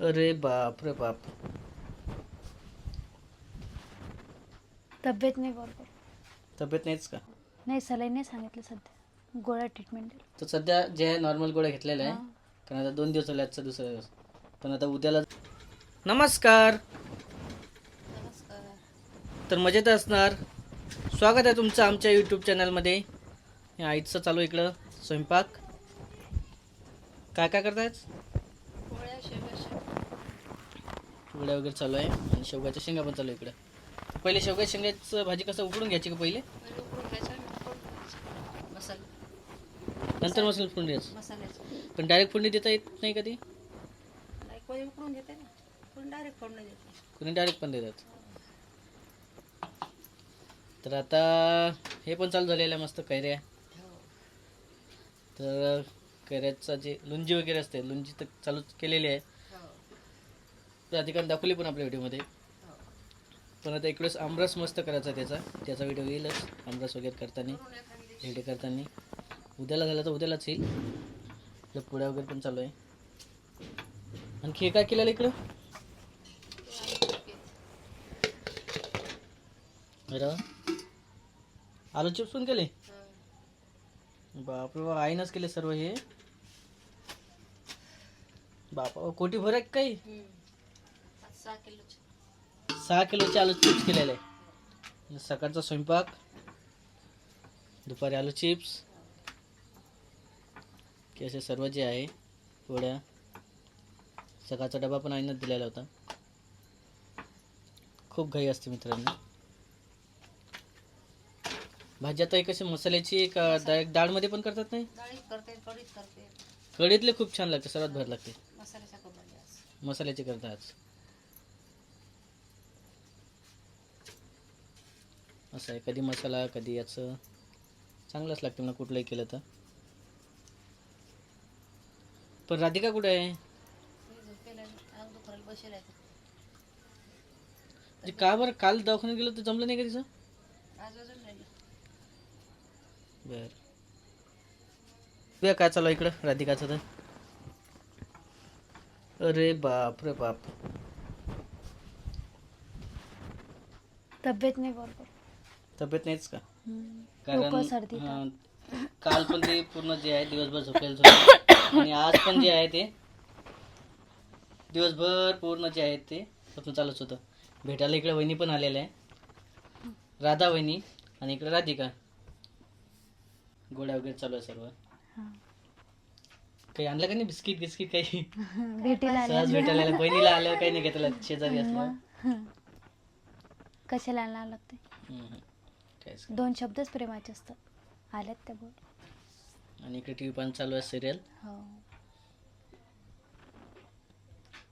अरे बाप रे बाप. तब्येत नाही बरोबर. तब्येत नाहीच का? नाही सलाईन नाही सांगितलं सध्या. गोळ्या ट्रीटमेंट तर सध्या जे आहे नॉर्मल गोळ्या घेतलेल्या आहे. कारण आता दोन दिवस झाले आजचा दुसरा दिवस. पण आता उद्याला नमस्कार. तर मजेत असणार. स्वागत आहे तुमचं आमच्या यूट्यूब चॅनलमध्ये हे आईचं चालू इकडं स्वयंपाक. काय काय करतायत? पोळ्या वगैरे चालू आहे. आणि शेवगाच्या शेंगा पण चालू आहे इकडं. पहिले शेवगाच्या शेंगाचं भाजी कसं उकडून घ्यायची का पहिले? नंतर मसाला फोडून द्यायचं. पण डायरेक्ट फोडणी देता येत नाही कधी? कोणी उकडून घेते ना. कोणी डायरेक्ट फोडणं देते. कोणी डायरेक्ट पण देतात. तर आता हे पण चालू झालेलं आहे मस्त कैऱ्या. तर कैऱ्याचं जे लुंजी वगैरे असते लुंजी तर चालू केलेली आहे. राधिकाने दाखवली पण आपल्या व्हिडिओमध्ये. पण आता इकडेच आमरस मस्त करायचा त्याचा. त्याचा व्हिडिओ येईलच आमरस वगैरे करताना भेटे करताना. उद्याला झाला तर उद्यालाच येईल. इकडे पोळ्या वगैरे पण चालू आहे. आणखी हे काय केलेलं इकडं? बरं आलू चिप्स पण केले? बापरे बाबा आईनच केले सर्व हे. बापा कोटी भर आहे काही सहा किलोचे सहा किलोचे आलू चिप्स केलेले. आणि सकाळचा स्वयंपाक दुपारी आलू चिप्स. की असे सर्व जे आहे पोळ्या सकाळचा डबा पण आईनच दिलेला होता. खूप घाई असते मित्रांनो. भाजी आता ही कशी मसाल्याची का डायरेक्ट डाळमध्ये पण करतात नाही? डाळीत करते कढीत करते. कढीतले खूप छान लागते सर्वात भारी लागते. मसाल्याचे करतात. असं आहे. कधी मसाला कधी याचं. चांगलंच लागतं मला कुठलंही केलं तर. पण राधिका कुठे आहे? म्हणजे का बरं? काल दवाखान्यात गेलो तर जमलं नाही का तिचं? आज वाजून राहिलं बर. काय चालू आहे इकडं राधिकाचं तर. अरे बाप रे बाप. तब्येत नाही बरोबर. तब्येत नाहीच का? सर्दी हां, काल पण ते पूर्ण जे आहे दिवसभर झोपलेलं होतं. आणि आज पण जे आहे ते दिवसभर पूर्ण जे आहे ते आपण चालूच होतं. भेटायला इकडे वहिनी पण आलेल्या आहे. राधा वहिनी आणि इकडे राधिका. गोळ्या वगैरे चालू आहे सर्व. काही आणलं का नाही? बिस्किट बिस्किट काही? भेटीला आले सहज भेटायला आल्या. बहिणीला आल्यावर काही नाही घेतलं शेजारी असलं कशाला आणायला लागते काहीच दोन शब्दच प्रेमाचे असतात. आल्यात त्या बोल. आणि इकडे टी व्ही पण चालू आहे सिरियल. हो.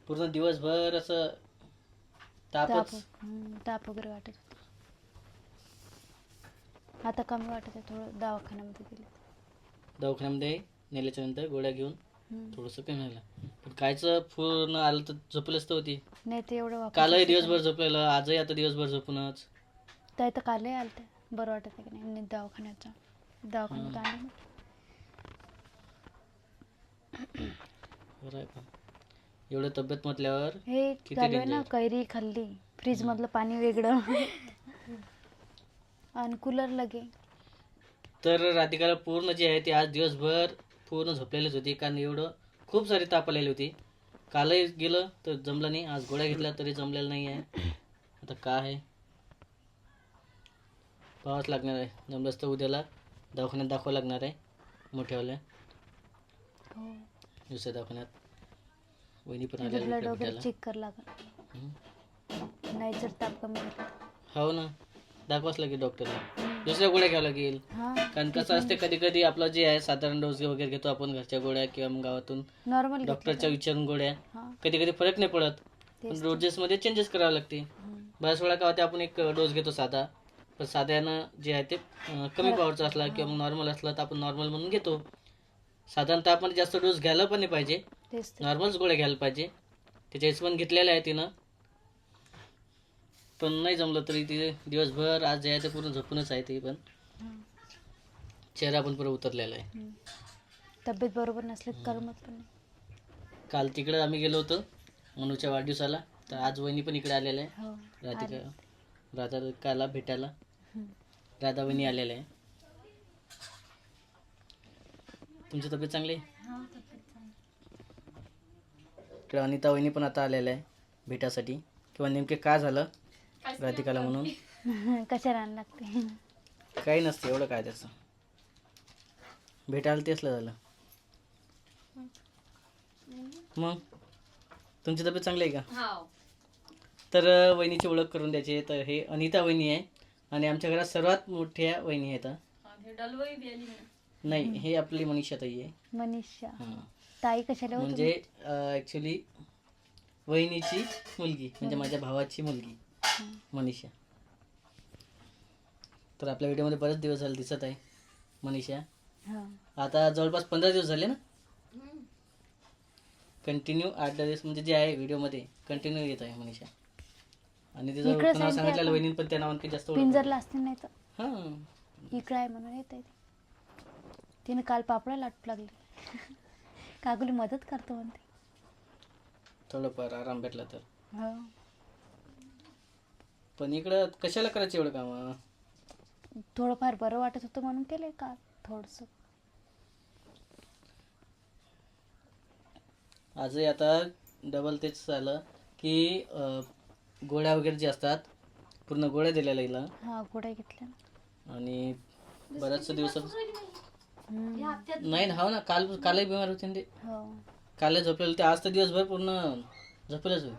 पूर्ण दिवसभर असं ताप तापच हम्म, ताप वगैरे वाटत होते. आता कमी वाटत आहे थोडं दवाखान्यामध्ये गेले. दवाखान्यामध्ये नेल्याच्या नंतर गोळ्या घेऊन हम्म. थोडंसं कमी झालं. पण कायचं पूर्ण आलं तर झोपलंच तर होती. नाही ते एवढं वापस कालही दिवसभर झोपलेलं आजही आता दिवसभर झोपूनच. तर तर कालही बरं वाटत आहे की नाही. आणि दवाखान्याचा दवाखान्यात. बरं आहे पण. एवढं तब्येत म्हटल्यावर हे किती चालू आहे ना danger. कैरी खाल्ली. फ्रीज मधलं पाणी वेगळं. आणि कूलर लगे. तर राधिकाला पूर्ण जे आहे ते आज दिवसभर पूर्ण झोपलेलीच होती. कारण एवढं खूप सारी ताप आलेली होती. कालही गेलं तर जमलं नाही. आज गोळ्या घेतल्या तरी जमलेलं नाही आहे आता काय आहे? पाहावंच लागणार आहे. जमलंच तर उद्याला दवाखान्यात दाखवावं लागणार आहे. मोठ्यावाल्या. हो. दुसऱ्या दवाखान्यात. वहिनी पण ब्लड आलेल्या वगैरे भेटायला. चेक कर लागल. हम्म. नाही ताप कमी हो ना. दाखवाच लागेल डॉक्टरला. दुसऱ्या गोळ्या घ्यावं लागेल. हा. कारण कसं असते कधी कधी आपलं जे आहे साधारण डोस वगैरे घेतो आपण घरच्या गोळ्या किंवा मग गावातून. नॉर्मल डॉक्टरच्या विचारून गोळ्या. हा. कधी कधी फरक नाही पडत. पण तेच डोजेसमध्ये चेंजेस करावे लागते. हम्म. बऱ्याच वेळा काय होते आपण एक डोस घेतो साधा. पण साध्यानं जे आहे ते कमी पॉवरचा असला किंवा मग नॉर्मल असला तर आपण नॉर्मल म्हणून घेतो. साधारणतः आपण जास्त डोस घ्यायला पण नाही पाहिजे. तेच तर. नॉर्मलच गोळ्या घ्यायला पाहिजे. त्याच्या पण घेतलेल्या आहे तिनं. पण नाही जमलं तरी ती दिवसभर आज जे आहे ते पूर्ण झोपूनच आहे ती पण. चेहरा पण पुरा उतरलेला आहे. तब्येत बरोबर नसली तर करमत पण नाही. काल तिकडं आम्ही गेलो होतो मनूच्या वाढदिवसाला. तर आज वहिनी पण इकडे आलेल्या आहे हो राधिका राधिकाला भेटायला. हम्म. राधा आलेल्या आहे. तुमची तब्येत चांगली आहे? इकडे अनिता वहिनी पण आता आलेल्या आहे भेटासाठी. किंवा नेमके काय झालं? राधिकाला म्हणून. कशा राहायला लागते? काही नसते एवढं काय त्याचं भेटायला तेच झालं. मग? तुमची तब्येत चांगली आहे का? तर अं, वहिनीची ओळख करून द्यायची. तर हे अनिता वहिनी आहे. आणि आमच्या घरात सर्वात मोठ्या वहिनी आहेत नाही हे आपली मनीषा ताई आहे. मनीषा. हां. ताई कशाला होती म्हणजे ॲक्च्युली वहिनीची मुलगी म्हणजे माझ्या भावाची मुलगी मनीषा. तर आपल्या व्हिडिओमध्ये बरेच दिवस झाले दिसत आहे मनीषा. हो. आता जवळपास पंधरा दिवस झाले ना? कंटिन्यू आठ दहा दिवस म्हणजे जे आहे व्हिडिओमध्ये कंटिन्यू येत आहे मनीषा. आणि तिचं इकडेच नाव ते सांगितलेलं. वहिनी पण त्या नावाने काही जास्त ओळख पिंजरला असते नाही तर. हां. इकडं आहे म्हणून येत आहे तिने काल पापडा लाटू लागली. काकुली मदत करतो म्हणते. थोडंफार आराम भेटला तर. हो. पण इकडं कशाला करायचं एवढं काम? थोडंफार बरं वाटत होतं म्हणून केलंय काल थोडस. आजही आता डबल तेच झालं की अं, गोळ्या वगैरे जे असतात पूर्ण गोळ्या दिलेल्या हिला. हा गोड्या घेतल्या. आणि बऱ्याच दिवसात हम्म. नाही ना हो ना काल कालही बिमार होते ना ते. हो. काल झोपलेलं ते आज तर दिवसभर पूर्ण झोपेलच होईल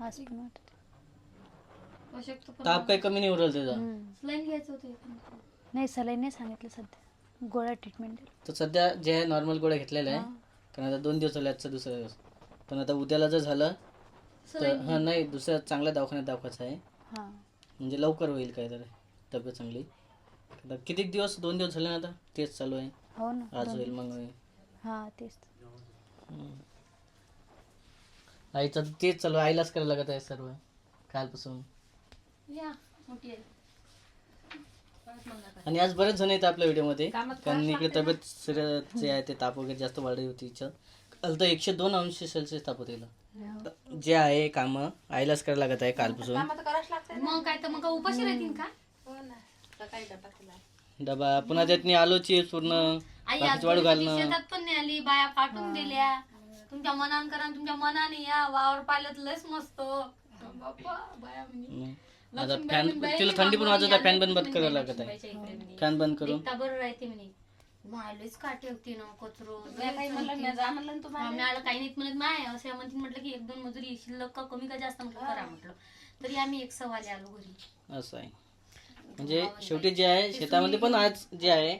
आज पण वाटत. ताप काही कमी नाही उरल त्याचा. हम्म. नाही सलाईन नाही सांगितलं सध्या. गोळ्या ट्रीटमेंट तर सध्या जे आहे नॉर्मल गोळ्या घेतलेल्या आहे. कारण आता दोन दिवस झाले आजचा दुसरा दिवस. पण आता उद्याला जर झालं तर हां नाही दुसऱ्या चांगल्या दवाखान्यात दाखवायचं आहे. हा. म्हणजे लवकर होईल काय तर तब्येत चांगली. आता किती दिवस दोन दिवस झाले ना आता? तेच चालू आहे. हो ना आज होईल मग होईल. हा तेच. हम्म. आईचं तर तेच चालू आहे आईलाच करायला लागत आहे सर्व कालपासून. आणि आज बरेच जण येतात आपल्या व्हिडिओमध्ये कारण इकडे तब्येत सिरियस जे आहे ते ताप वगैरे जास्त वाढली होती काल तर एकशे दोन अंश सेल्सिअस ताप होते हिला. हो. जे आहे काम आईलाच करायला लागत आहे कालपासून. करावंच लागतं मग काय तर मग उपाशी राहतील का? हो ना. सकाळी डबा केला. डबा पुन्हा त्यातनी पूर्ण. आई बाकीची आज वाळू गणपती घालणं. शेतात पण नाही आली बाया पाठवून दिल्या. तुमच्या मनान करा आणि तुमच्या मनाने या. वावर पाहिलं तर लयच मस्त. बाप्पा बाया म्हणे. मग आता फॅन तिला थंडी पण वाजत फॅन बंद बंद करायला लागत आहे. बाईच्या इकडे म्हणे. फॅन बंद करून. एकटा बरं राहते म्हणे. मायलेच काटे होती ना कचरो मी काही म्हणलं मी जा म्हणलं ना तुम्हाला आम्हाला काही नाही म्हणत माय असे म्हणतील म्हटलं की एक दोन मजुरी शिल्लक का कमी का जास्त म्हटलं करा म्हटलं. तरी आम्ही एक सवाली आलो घरी. असं आहे. म्हणजे शेवटी जे आहे शेतामध्ये पण आज जे आहे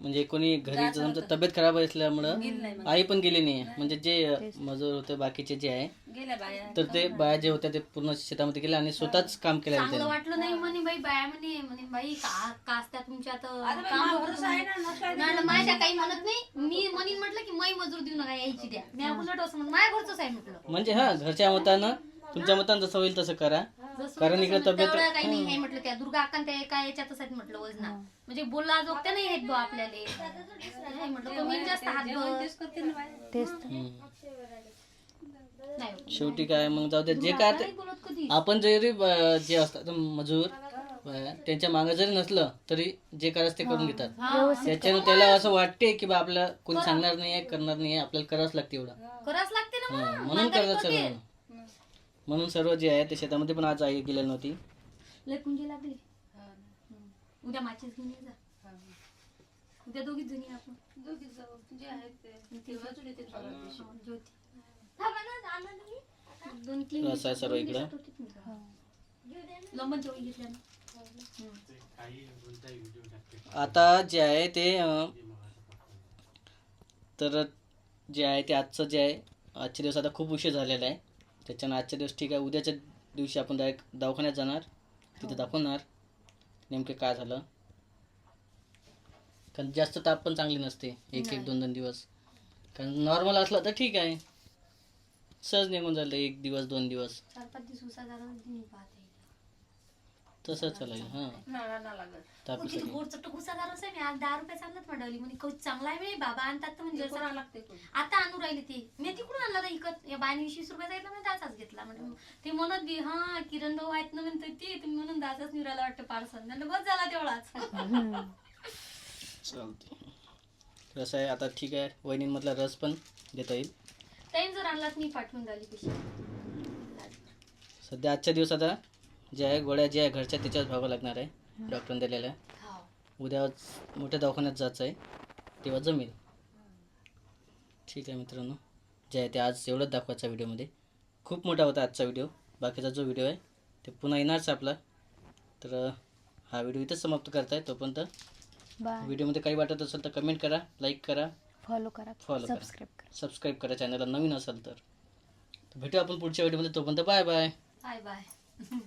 म्हणजे कोणी घरी तब्येत खराब असल्यामुळं आई पण गेली नाही. म्हणजे जे मजूर होते बाकीचे जे आहे तर ते बाया जे होत्या ते पूर्ण शेतामध्ये गेले आणि स्वतःच काम केलं वाटलं नाही म्हणे बाई बाया म्हणे म्हणे बाई का कासत्या तुमच्या तर आता बाई, काम मला होतं भरोसा आहे ना नसला म्हणे. माझ्या काही म्हणत नाही. मी म्हणीन म्हटलं की मै मजूर देऊ नका यायची द्या. मी उलट असं म्हणून माझ्या घरचंच आहे म्हटलं. म्हणजे हा घरच्या मतानं तुमच्या मतानं जसं होईल तसं करा. जसं कारण इकडे तब्येत तेवढं काही नाही आहे म्हटलं त्या दुर्गा त्या एका याच्यातच आहेत म्हटलं वजना. म्हणजे बोलला जोगत्या नाही आहेत बा आपल्याला. नाही म्हटलं कमी जास्त हात धर. तेच करते ना बाया तेच तर. हम्म. नाही. होत. शेवटी काय मग जाऊ दे. जे काय ते नाही बोलत कधी. आपण जरी जे असतात मजूर त्यांच्या मागे जरी नसलं तरी जे करायचं ते करून घेतात. त्याच्यानं त्याला असं वाटते की बा आपल्याला कोणी सांगणार नाहीये करणार नाहीये आपल्याला करावंच लागते एवढं. करावंच लागते ना हा. म्हणून करतात सर्व म्हणून सर्व जे आहे ते शेतामध्ये पण आज आई गेलेली नव्हती. लय पुंजी लागली. उद्या माचीस घेऊन ये जा. उद्या दोघीच जणी आपण. दोघी जाऊ. जे आहेत ते. परवा दिवशी. हा, ज्योती. दोन तीन असं आहे सर्व इकडं. लंबन जेवण घेतल्या ना? आता जे आहे ते अं, तर जे आहे ते आजचं जे आहे आजचे दिवस आता खूप उशीर झालेला आहे. त्याच्यानं आजच्या दिवस ठीक आहे. उद्याच्या दिवशी आपण डायरेक्ट दवाखान्यात जाणार. तिथे दाखवणार. नेमके काय झालं. कारण जास्त ताप पण चांगली नसते. एक एक दोन दोन दिवस. कारण नॉर्मल असलं तर ठीक आहे. सहज निघून झालं एक दिवस दोन दिवस. चार पाच दिवस उसा झाला पाहता. येईल तसं चालेल हां. ना लागत तापासाठी घुसादार मी आज दहा रुपये चालत म्हणली म्हणे काही चांगला आहे म्हणे बाबा आणतात तर म्हणजे लागते आता आणू राहिले ते. मी तिकडून आणला होता इकत. या बायने वीस रुपये जायला मी दाचाच घेतला म्हणजे ते म्हणत बी हा किरण भाऊ आहेत ना म्हणते ते. तुम्ही म्हणून निघाला वाटतं पार्सल. म्हणलं बस झाला तेवढाच. चालते कसं आहे आता ठीक आहे. वहिनींमधला रस पण देता येईल. टाइम जर आणलात मी पाठवून पिशवी सध्या आजच्या दिवस आता जे आहे गोळ्या जे आहे घरच्या त्याच्याच भागावं लागणार आहे डॉक्टरने दिलेल्या. उद्या मोठ्या दवाखान्यात जायचं आहे तेव्हा जमेल. ठीक आहे मित्रांनो. जे आहे ते आज एवढंच दाखवायचं व्हिडिओमध्ये खूप मोठा होता आजचा व्हिडिओ बाकीचा जो व्हिडिओ आहे ते पुन्हा येणारच आपला. तर हा व्हिडिओ इथंच समाप्त करताय. तोपर्यंत बाय व्हिडिओमध्ये काही वाटत असेल तर कमेंट करा लाईक करा. फॉलो करा. Follow करा. सबस्क्राईब करा. सबस्क्राईब करा चॅनलला नवीन असाल तर. तर भेटू आपण पुढच्या व्हिडिओमध्ये तोपर्यंत बाय बाय बाय बाय